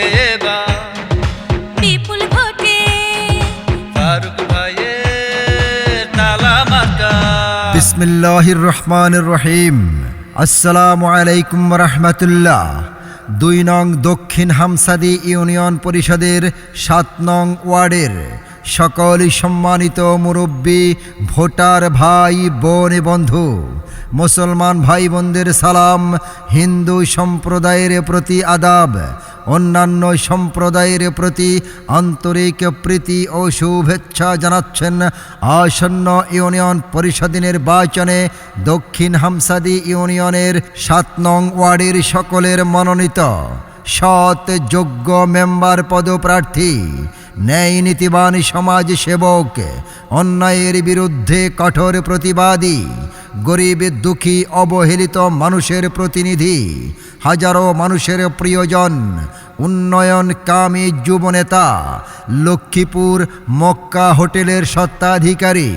এবার। বিপুল ভোটে ফারুক ভাইয়ের তালা মার্কা বিসমিল্লাহির রহমানির রহিম আসসালামু আলাইকুম রহমতুল্লাহ। দুই নং দক্ষিণ হামসাদি ইউনিয়ন পরিষদের সাত নং ওয়ার্ডের সকল সম্মানিত মুরব্বী ভোটার ভাই বোন বন্ধু মুসলমান ভাই বোনদের সালাম, হিন্দু সম্প্রদায়ের প্রতি আদাব, অন্যান্য সম্প্রদায়ের প্রতি আন্তরিক প্রীতি ও শুভেচ্ছা জানাচ্ছেন আসন্ন ইউনিয়ন পরিষদ নির্বাচনে দক্ষিণ হামসাদি ইউনিয়নের সাত নং ওয়ার্ডের সকলের মনোনীত, সৎ, যোগ্য মেম্বার পদপ্রার্থী ন্যায় নীতিবান সমাজ সেবক, অন্যায়ের বিরুদ্ধে কঠোর প্রতিবাদী, গরিব, দুঃখী, অবহেলিত মানুষের প্রতিনিধি, হাজারো মানুষের প্রিয়জন, উন্নয়ন কামী যুবনেতা লক্ষ্মীপুর মক্কা হোটেলের সত্ত্বাধিকারী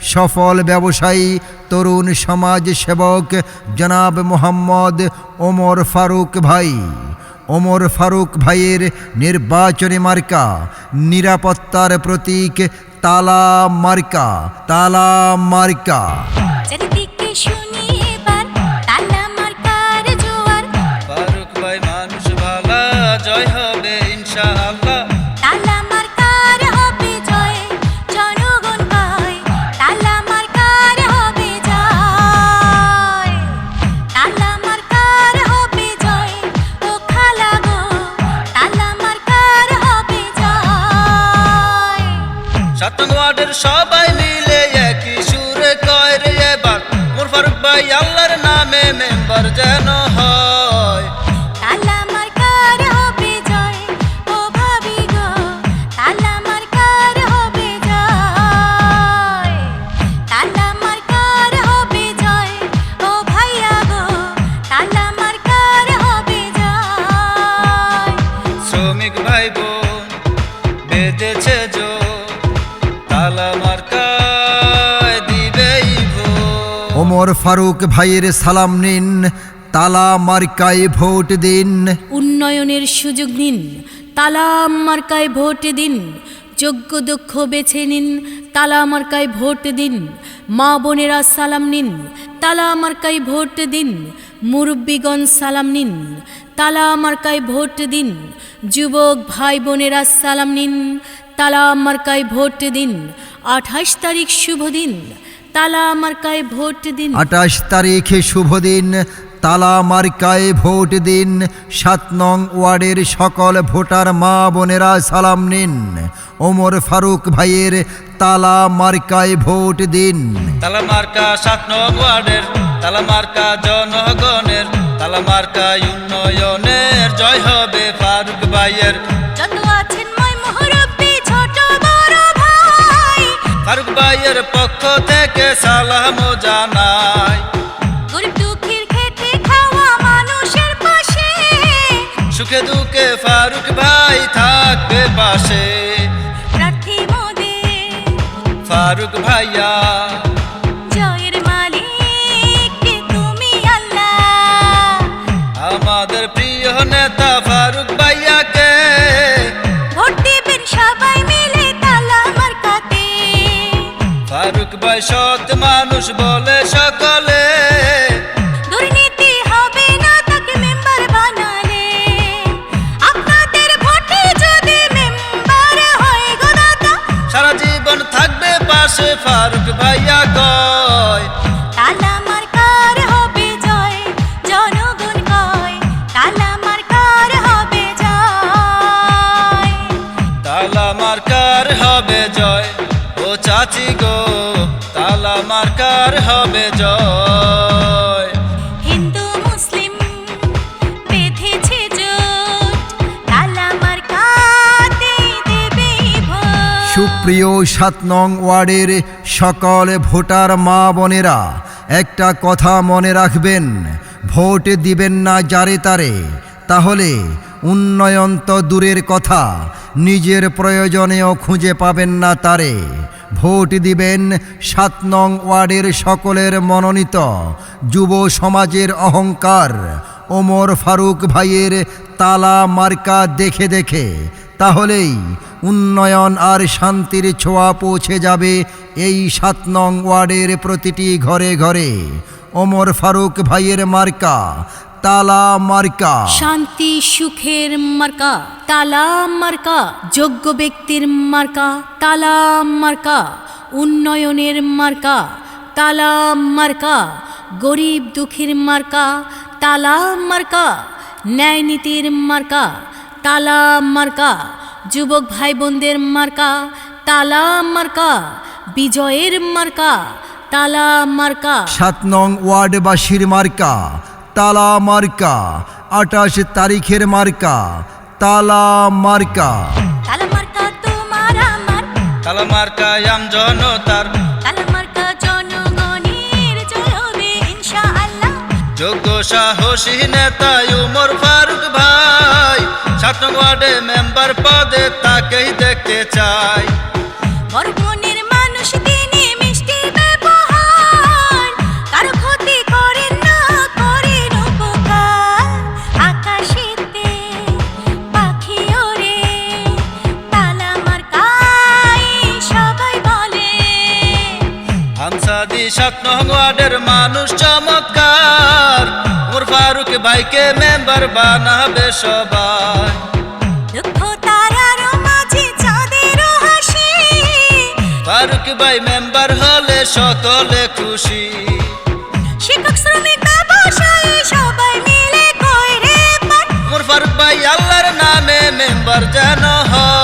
সফল ব্যবসায়ী, তরুণ সমাজ সেবক জনাব মোহাম্মদ ওমর ফারুক ভাই। ওমর ফারুক ভাইয়ের নির্বাচনী মার্কা নিরাপত্তার প্রতীক তালা মার্কা তালা মার্কা। সবাই মিলে একই সুরে কয় রে এবার। মোর ফারুক ভাই আল্লাহর নামে মেম্বার যেন ফারুক ভাইয়ের সালাম নিন, তালা মার্কায় ভোট দিন। উন্নয়নের সুযোগ নিন তালাম মার্কায় ভোট দিন। যোগ্য দক্ষ বেছে নিন, তালা মার্কায় ভোট দিন। মা বোনেরা সালাম নিন, তালা মার্কায় ভোট দিন। মুরব্বীগণ সালাম নিন, তালা মার্কায় ভোট দিন। যুবক ভাই বোনেরা সালাম নিন, তালা মার্কায় ভোট দিন। আঠাশ তারিখ শুভ দিন তালা মার্কায় ভোট দিন। আঠাশ তারিখে শুভ দিন তালা মার্কায় ভোট দিন সাত নং ওয়ার্ডের সকল ভোটার মা বোনেরা সালাম নিন। ওমর ফারুক ভাইয়ের তালা মার্কায় ভোট দিন। তালা মার্কা সাত নং ওয়ার্ডের তালা মার্কা জনগণের তালা মার্কা উন্নয়নের জয় হবে ফারুক ভাইয়ের। ফারুক ভাইয়ের পক্ষ থেকে সালাম জানাই। গরিব দুঃখীর খেটে খাওয়া মানুষের পাশে। সুখে দুঃখে ফারুক ভাই থাকবে পাশে। ফারুক ভাইয়া। জয়ের মালিক তুমি আল্লাহ। আমাদের মানুষ বলে সকলে। দুর্নীতি হবে না তাকে মেম্বার বানালে। আপনাদের ভোটে যদি মেম্বার হয় গো দাদা। সারা জীবন থাকবে পাশে ফারুক ভাইয়া কয় ভোট সুপ্রিয় সাত নং ওয়ার্ডের সকল ভোটার মা বোনেরা, একটা কথা মনে রাখবেন, ভোট দিবেন না যারে তারে। তাহলে উন্নয়ন তো দূরের কথা, নিজের প্রয়োজনেও খুঁজে পাবেন না তারে। ভোট দিবেন সাত নং ওয়ার্ডের সকলের মনোনীত যুব সমাজের অহংকার, ওমর ফারুক ভাইয়ের তালা মার্কা দেখে দেখে। তাহলেই উন্নয়ন আর শান্তির ছোঁয়া পৌঁছে যাবে এই সাত নং ওয়ার্ডের প্রতিটি ঘরে ঘরে। ওমর ফারুক ভাইয়ের মার্কা, তালা মার্কা। শান্তি, সুখের মার্কা, তালা মার্কা, যোগ্য ব্যক্তির মার্কা, তালা মার্কা, উন্নয়নের মার্কা, তালা মার্কা, গরিব দুঃখীর মার্কা, তালা মার্কা, ন্যায় নীতির মার্কা। তালা মার্কা যুবক ভাই বোনদের মার্কা তালা মার্কা বিজয়ের মার্কা তালা মার্কা। সাত নং ওয়ার্ডবাসীর মার্কা তালা মার্কা আঠাশ তারিখের মার্কা তালা মার্কা। তালামার্কা তোমার আমার। তালামার্কা আম জনতার। তালামার্কা জনগণের চলবে ইনশাআল্লাহ। যোগ্য সাহসী নেতা উমর ফারুক ভাই। সাত ওয়ার্ডে মেম্বার পদে তাকেই দেখতে চাই। বড় মনের মানুষ তিনি মিষ্টি ব্যবহার কারও ক্ষতি করেন না করেন উপকার। আকাশেতে পাখি ওরে তালামার্কায় সবাই বলে। হামসাদি সাত নং ওয়ার্ডের মানুষ চমৎকার। উমর ফারুক ভাইকে মেম্বার বানাবে সবাই। ফারুক ভাই মেম্বার হলে সকলে খুশি। শিক্ষক শ্রমিক সবাই মিলে উমর ফারুক ভাই আল্লাহর নামে মেম্বার যেন হয়।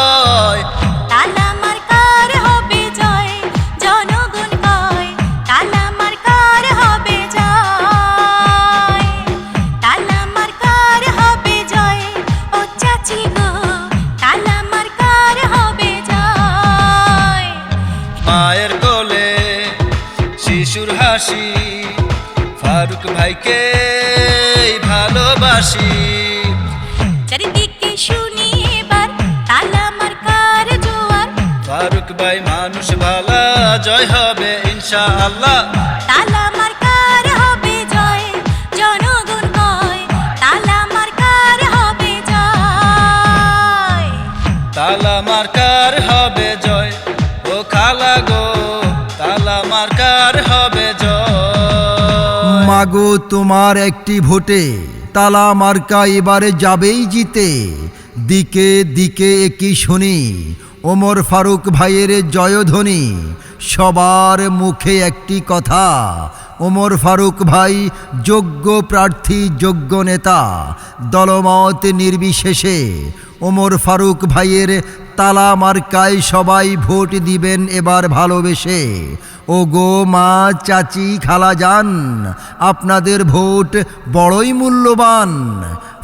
হাসি ফারুক ভাইকে ভালোবাসি। চারিদিকে শুনি এবার তালামার কার জোয়ার। ফারুক ভাই মানুষ ভালা জয় হবে ইনশা আল্লাহ মাগো তোমার একটি ভোটে। তালা মার্কা এবারে যাবেই জিতে। দিকে দিকে একই শুনি। ওমর ফারুক ভাইয়ের জয়ধ্বনি। সবার মুখে একটি কথা। ওমর ফারুক ভাই যোগ্য প্রার্থী, যোগ্য নেতা। দলমত নির্বিশেষে ওমর ফারুক ভাইয়ের তালা মার্কায় সবাই ভোট দিবেন এবার ভালোবেসে। ও গো মা, চাচি খালা যান আপনাদের ভোট বড়ই মূল্যবান।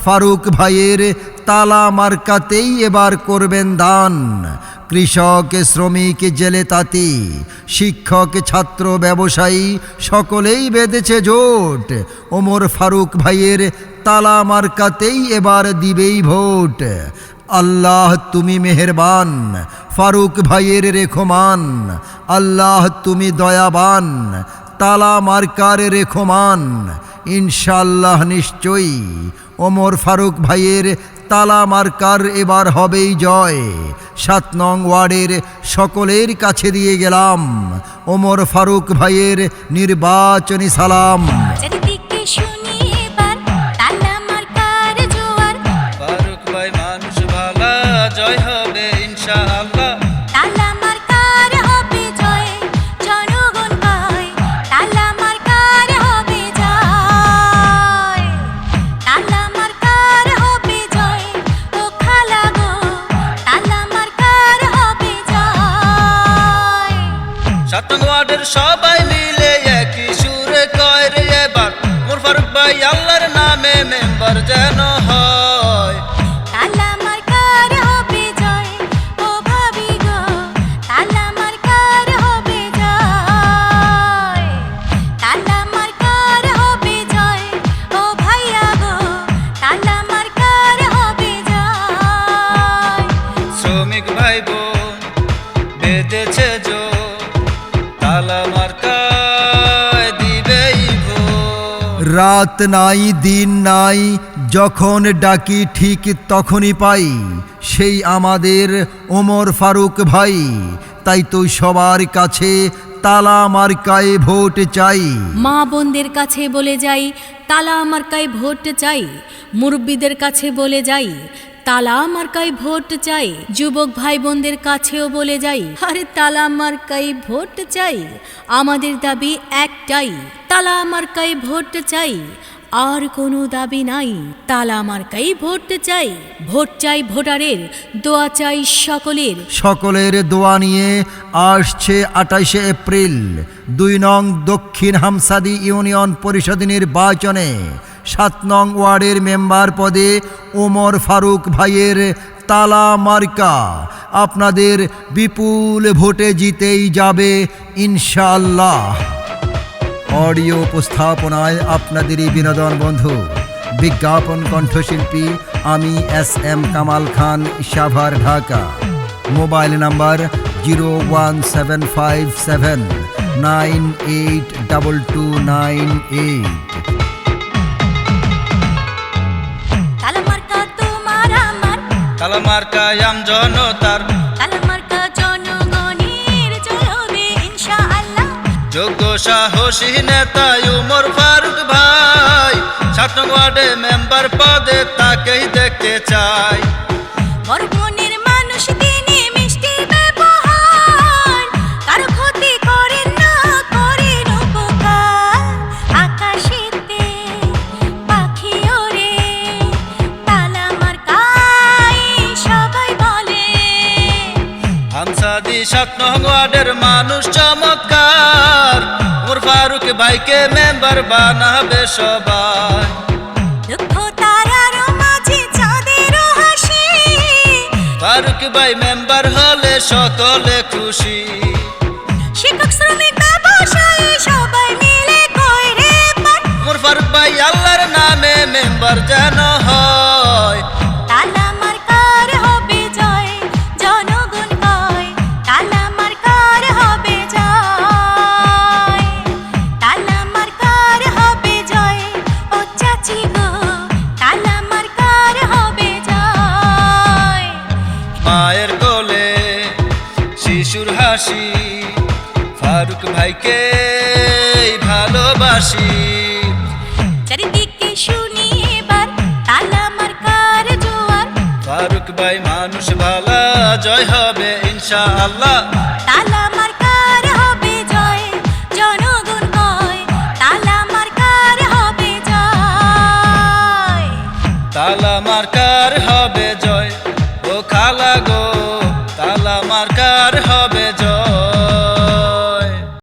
ফারুক ভাইয়ের তালা মার্কাতেই এবার করবেন দান। কৃষক, শ্রমিক, জেলে তাঁতি, শিক্ষক, ছাত্র, ব্যবসায়ী, সকলেই বেঁধেছে জোট। ওমর ফারুক ভাইয়ের তালা মার্কাতেই এবার দিবেই ভোট। আল্লাহ তুমি মেহেরবান, ফারুক ভাইয়ের রেখমান, আল্লাহ তুমি দয়াবান, তালা মার্কার রেখমান ইনশাল্লাহ নিশ্চয়ই ওমর ফারুক ভাইয়ের তালা মার্কার এবার হবেই জয়। সাত নং ওয়ার্ডের সকলের কাছে দিয়ে গেলাম, ওমর ফারুক ভাইয়ের নির্বাচনী সালাম। ভাইয়া গো তালামার কার হবে জয়? শ্রমিক ভাই বোন বেঁধেছে জো তালা রাত নাই, দিন নাই, যখন ডাকি ঠিক তখনই পাই, সেই আমাদের ওমর ফারুক ভাই। তাই তো সবার কাছে তালা মার্কায় ভোট চাই। মা বোনদের কাছে বলে যাই, তালা মার্কায় ভোট চাই, মুরব্বীদের কাছে বলে যাই তালা মার্কাই ভোট চাই, যুবক ভাই বোনদের কাছেও বলে যাই, আরে তালা মার্কায় ভোট চাই, আমাদের দাবি একটাই, তালা মার্কাই ভোট চাই, আর কোনো দাবি নাই, তালা মার্কাই ভোট চাই ভোট চাই ভোটারের, দোয়া চাই সকলের। সকলের দোয়া নিয়ে আসছে আঠাশে এপ্রিল, দুই নং দক্ষিণ হামসাদি ইউনিয়ন পরিষদ নির্বাচনে। সাত নং ওয়ার্ডের মেম্বার পদে ওমর ফারুক ভাইয়ের তালা মার্কা। আপনাদের বিপুল ভোটে জিতেই যাবে ইনশাআল্লাহ। অডিও উপস্থাপনায় আপনাদেরই বিনোদন বন্ধু, বিজ্ঞাপন কণ্ঠশিল্পী আমি S M Kamal Khan, Savar, Dhaka. Mobile number zero one seven five seven nine eight double two nine eight. মার্কায় আম জনতার তালা মার্কা জনগণের চলবে ইনশাআল্লাহ। যোগ্য সাহসী নেতা উমর ফারুক ভাই সাত ওয়ার্ডে মেম্বার পদে তাকেই দেখতে চাই। মানুষ ফারুক ভাইকে মেম্বার বানাবে সবাই। ফারুক ভাই মেম্বার হলে সকলে খুশি। শিক্ষক শ্রমিক সবাই মিলে কইরে পার উমর ফারুক ভাই আল্লাহর নামে মেম্বার যেন হয়। ফারুক ভাই মানুষ ভালা জয় হবে ইনশাআল্লাহ।